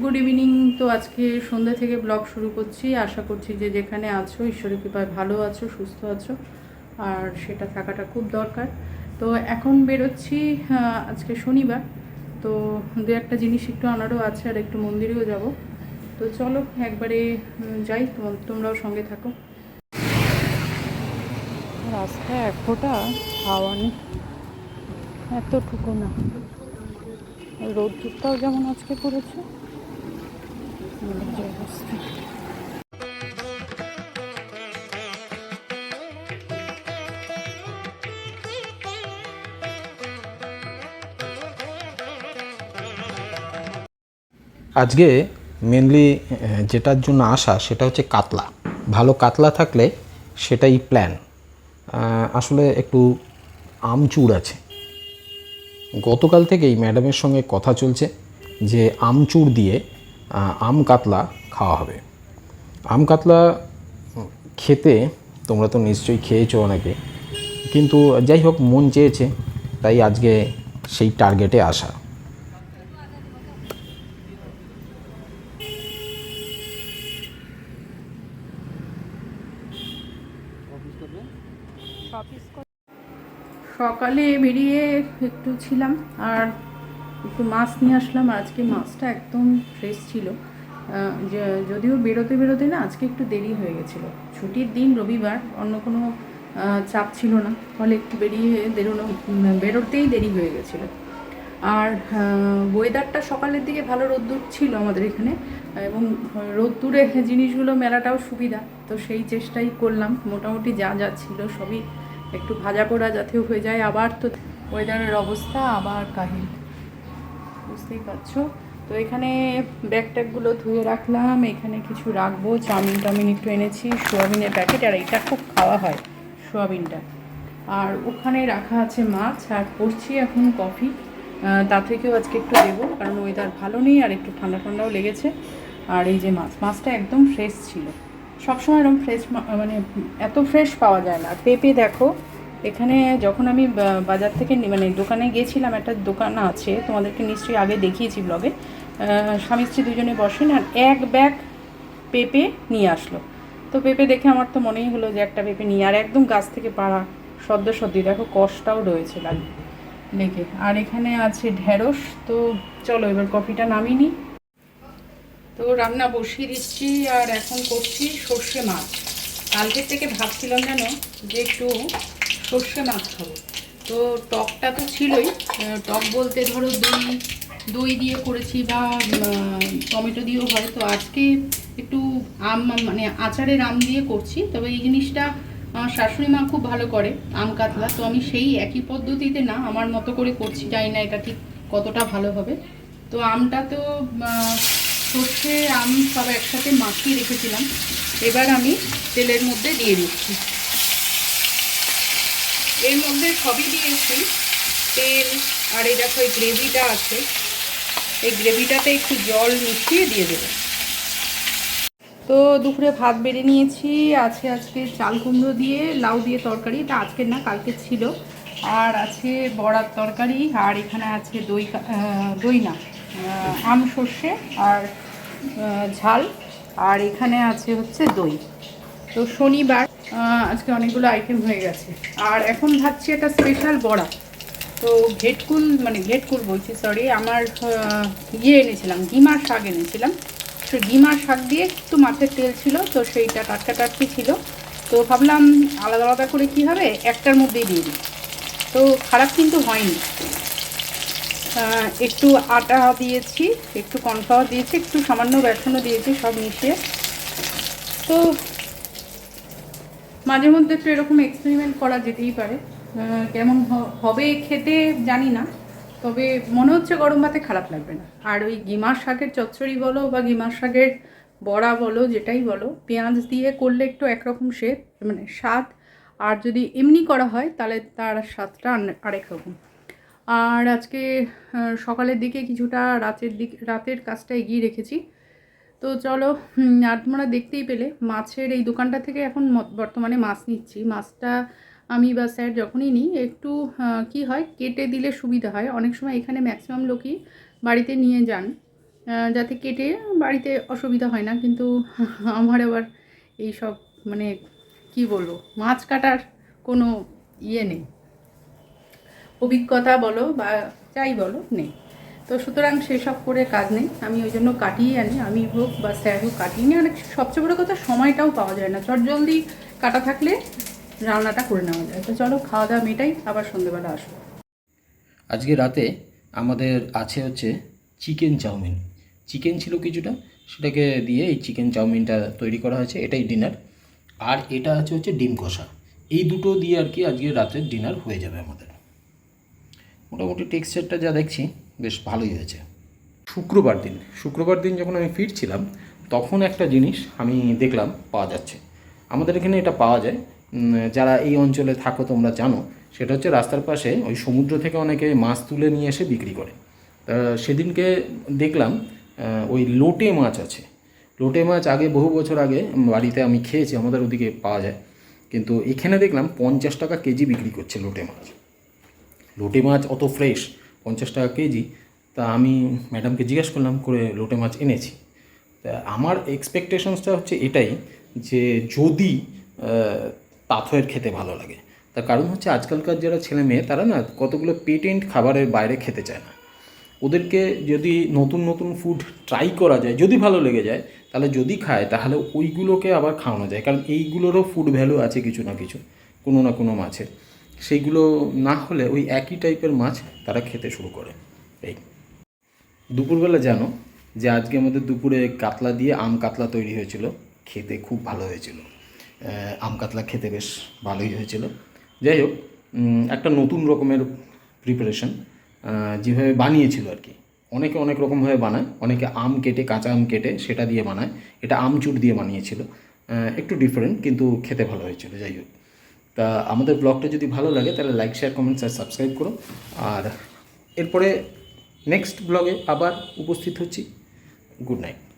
Good evening তো আজকে সন্ধ্যা থেকে ব্লগ শুরু করছি। আশা করছি যে যেখানে আছো, ঈশ্বরের কৃপায় ভালো আছো, সুস্থ আছো, আর সেটা থাকাটা খুব দরকার। তো এখন বেরোচ্ছি আজকে শনিবার। তো দু একটা জিনিস একটু আনারও আছে আর একটু মন্দিরেও যাব। তো চলো, একবারে যাই, তোম- তোমরাও সঙ্গে থাকো। রাস্তায় এক ফোঁটা হাওয়া নেই। এতটুকু না। রোদ্দুরটাও যেমন আজকে পড়েছে আজকে মেনলি যেটার জন্য আসা সেটা হচ্ছে কাতলা। ভালো কাতলা থাকলে সেটাই প্ল্যান আসলে একটু আমচুর আছে। গতকাল থেকেই ম্যাডামের সঙ্গে কথা চলছে যে আমচুর দিয়ে আম কাতলা খাওয়া হবে। আম কাতলা খেতে তোমরা তো নিশ্চয়ই খেয়েছো অনেকে, কিন্তু যাই হোক, মন চেয়েছে, তাই আজকে সেই টার্গেটে আসা। সকালে বেরিয়ে একটু ছিলাম, আর একটু মাছ নিয়ে আসলাম। আজকে মাছটা একদম ফ্রেশ ছিল। যদিও বেরোতে বেরোতে না আজকে একটু দেরি হয়ে গেছিল। ছুটির দিন রবিবার, অন্য কোনো চাপ ছিল না। ফলে একটু বেরিয়ে বেরোনো বেরোতেই দেরি হয়ে গেছিল। আর ওয়েদারটা সকালের দিকে ভালো রোদ্দুর ছিল আমাদের এখানে। এবং রোদ্দুরে জিনিসগুলো মেলাটাও সুবিধা। তো সেই চেষ্টাই করলাম। মোটামুটি যা যা ছিল সবই একটু ভাজা পোড়া জাতীয় হয়ে যায়। আবার তো ওয়েদারের অবস্থা, আবার কাহিল। বুঝতেই পারছ। তো এখানে ব্যাগ ট্যাগগুলো ধুয়ে রাখলাম, এখানে কিছু রাখব, চাউমিন টাউমিন একটু এনেছি, সোয়াবিনের প্যাকেট, আর এটা খুব খাওয়া হয়, সোয়াবিনটা। আর ওখানে রাখা আছে মাছ, আর করছি এখন কফি। তা থেকেও আজকে একটু দেবো, কারণ ওয়েদার ভালো নেই, আর একটু ঠান্ডা ঠান্ডাও লেগেছে। আর এই যে মাছ, মাছটা একদম ফ্রেশ ছিল। সবসময় এরকম ফ্রেশ মানে এত ফ্রেশ পাওয়া যায় না। পেঁপে দেখো এখানে যখন আমি বাজার থেকে মানে দোকানে গিয়েছিলাম, একটা দোকান আছে, তোমাদেরকে নিশ্চয়ই আগে দেখিয়েছি ব্লগে স্বামী স্ত্রী দুজনে বসেন আর এক ব্যাগ পেঁপে নিয়ে আসলো। তো পেঁপে দেখে আমার তো মনেই হলো যে একটা পেঁপে নিয়ে, আর একদম গাছ থেকে পাড়া সদ্য সদ্য, দেখো কষটাও রয়েছে লাগে লেগে। আর এখানে আছে ঢেঁড়স, তো চলো এবার কফিটা নামিয়ে নিই। তো রান্না বসিয়ে দিচ্ছি, আর এখন করছি সর্ষে মাছ। কালকের থেকে ভাবছিলাম যেন যে একটু সর্ষে মাছ খাব। তো টকটা তো ছিলই টক বলতে ধরো দই দই দিয়ে করেছি বা টমেটো দিয়েও হয়। তো আজকে একটু আম মানে আচারের আম দিয়ে করছি। তবে এই জিনিসটা আমার শাশুড়ি মা খুব ভালো করে, আম কাতলা। তো আমি সেই একই পদ্ধতিতে না, আমার মতো করে করছি, জানি না এটা ঠিক কতটা ভালো হবে। তো আমটা তো সর্ষে, আম সব একসাথে মাখিয়ে রেখেছিলাম। এবার আমি তেলের মধ্যে দিয়ে দিচ্ছি। এর মধ্যে সবই দিয়েছি। তেল আর এই দেখো, এই গ্রেভিটা আছে। এই গ্রেভিটাতে একটু জল মিশিয়ে দিয়ে দেবো। তো দুপুরে ভাত বেড়ে নিয়েছি। আছে আজকে চাল কুমড়ো দিয়ে, লাউ দিয়ে তরকারি। এটা আজকের না, কালকে ছিল। আর আছে বড়ার তরকারি। আর এখানে আছে দই দই না আম সর্ষে আর ঝাল। আর এখানে আছে হচ্ছে দই। তো শনিবার আজকে অনেকগুলো আইটেম হয়ে গেছে। আর এখন ভাবছি একটা স্পেশাল বড়া। তো ভেটকুল মানে ভেটকুল বলছি সরি আমার ইয়ে এনেছিলাম ডিমার শাক এনেছিলাম। তো ডিমার শাক দিয়ে একটু মাছের তেল ছিল, তো সেইটা টাটকা টাটকি ছিল। তো ভাবলাম আলাদা আলাদা করে কি হবে, একটার মধ্যেই দিয়ে দিই। তো খারাপ কিন্তু হয়নি। একটু আটা দিয়েছি, একটু কর্নফ্লাওয়ার দিয়েছি, একটু সামান্য বেসনও দিয়েছি, সব মিশিয়ে। তো মাঝে মধ্যে তো এরকম এক্সপেরিমেন্ট করা যেতেই পারে। কেমন হবে খেতে জানি না, তবে মনে হচ্ছে গরম ভাতে খারাপ লাগবে না। আর ওই গিমার শাকের চচ্চড়ি বলো বা গিমার শাকের বড়া বলো, যেটাই বলো, পেঁয়াজ দিয়ে করলে একটু একরকম শেপ মানে স্বাদ। আর যদি এমনি করা হয়, তাহলে তার স্বাদটা আরেক রকম। আর আজকে সকালের দিকে কিছুটা রাতের দিক, রাতের কাজটা এগিয়ে রেখেছি। তো চলো আর তোমরা দেখতেই পেলে, মাছের এই দোকানটা থেকে এখন বর্তমানে মাছ নিচ্ছি। মাছটা আমি বা স্যার যখনই নিই, একটু কি হয়, কেটে দিলে সুবিধা হয়। অনেক সময় এখানে ম্যাক্সিমাম লোকই বাড়িতে নিয়ে যান যাতে কেটে বাড়িতে অসুবিধা হয় না। কিন্তু আমার আবার এই সব মানে কি বলব, মাছ কাটার কোনো ইয়ে নেই। অভিজ্ঞতা বলো বা যাই বলো, নেই। তো সুতরাং সেসব করে কাজ নেই। আমি ওই জন্য কাটিয়ে আনি, আমি হোক বা স্যার হোক কাটিয়ে নিই। আর সবচেয়ে বড় কথা সময়টাও পাওয়া যায় না। চট জলদি কাটা থাকলে রান্নাটা করে নেওয়া যায়। তো চলো খাওয়া দাওয়া মেটাই, আবার সন্ধ্যেবেলা আসব। আজকে রাতে আমাদের আছে হচ্ছে চিকেন চাউমিন। চিকেন ছিল কিছুটা, সেটাকে দিয়ে এই চিকেন চাউমিনটা তৈরি করা হয়েছে, এটাই ডিনার। আর এটা আছে হচ্ছে ডিম কষা। এই দুটো দিয়ে আর কি আজকে রাতের ডিনার হয়ে যাবে আমাদের। মোটামুটি টেক্সচারটা যা দেখছি, বেশ ভালোই হয়েছে। শুক্রবার দিন শুক্রবার দিন যখন আমি ফিরছিলাম, তখন একটা জিনিস আমি দেখলাম, পাওয়া যাচ্ছে। আমাদের এখানে এটা পাওয়া যায়। যারা এই অঞ্চলে থাকো, তোমরা জানো, সেটা হচ্ছে রাস্তার পাশে ওই সমুদ্র থেকে অনেকে মাছ তুলে নিয়ে এসে বিক্রি করে। তা সেদিনকে দেখলাম ওই লোটে মাছ আছে। লোটে মাছ আগে বহু বছর আগে বাড়িতে আমি খেয়েছি, আমাদের ওদিকে পাওয়া যায়। কিন্তু এখানে দেখলাম পঞ্চাশ টাকা কেজি বিক্রি করছে লোটে মাছ। লোটে মাছ অত ফ্রেশ পঞ্চাশ টাকা কেজি। তা আমি ম্যাডামকে জিজ্ঞেস করলাম, করে লোটে মাছ এনেছি। তা আমার এক্সপেকটেশনসটা হচ্ছে এটাই যে যদি পাথরের খেতে ভালো লাগে। তার কারণ হচ্ছে আজকালকার যারা ছেলে মেয়ে, তারা না কতগুলো পেটেন্ট খাবারের বাইরে খেতে চায় না। ওদেরকে যদি নতুন নতুন ফুড ট্রাই করা যায়, যদি ভালো লেগে যায়, তাহলে যদি খায়, তাহলে ওইগুলোকে আবার খাওয়ানো যায়। কারণ এইগুলোরও ফুড ভ্যালু আছে কিছু না কিছু, কোনো না কোনো মাছের। সেইগুলো না হলে ওই একই টাইপের মাছ তারা খেতে শুরু করে। এই। দুপুরবেলা জানো যে আজকে আমাদের দুপুরে কাতলা দিয়ে আম কাতলা তৈরি হয়েছিল। খেতে খুব ভালো হয়েছিল। আম কাতলা খেতে বেশ ভালোই হয়েছিল। যাই হোক একটা নতুন রকমের প্রিপারেশন যেভাবে বানিয়েছিল আর কি। অনেকে অনেক রকমভাবে বানায়, অনেকে আম কেটে, কাঁচা আম কেটে সেটা দিয়ে বানায়। এটা আমচুর দিয়ে বানিয়েছিল। একটু ডিফারেন্ট কিন্তু খেতে ভালো হয়েছিল। যাই হোক। তা আমাদের ব্লগটা যদি ভালো লাগে, তাহলে লাইক শেয়ার কমেন্টস আর সাবস্ক্রাইব করো। আর এরপরে নেক্সট ব্লগে আবার উপস্থিত হচ্ছি। Good night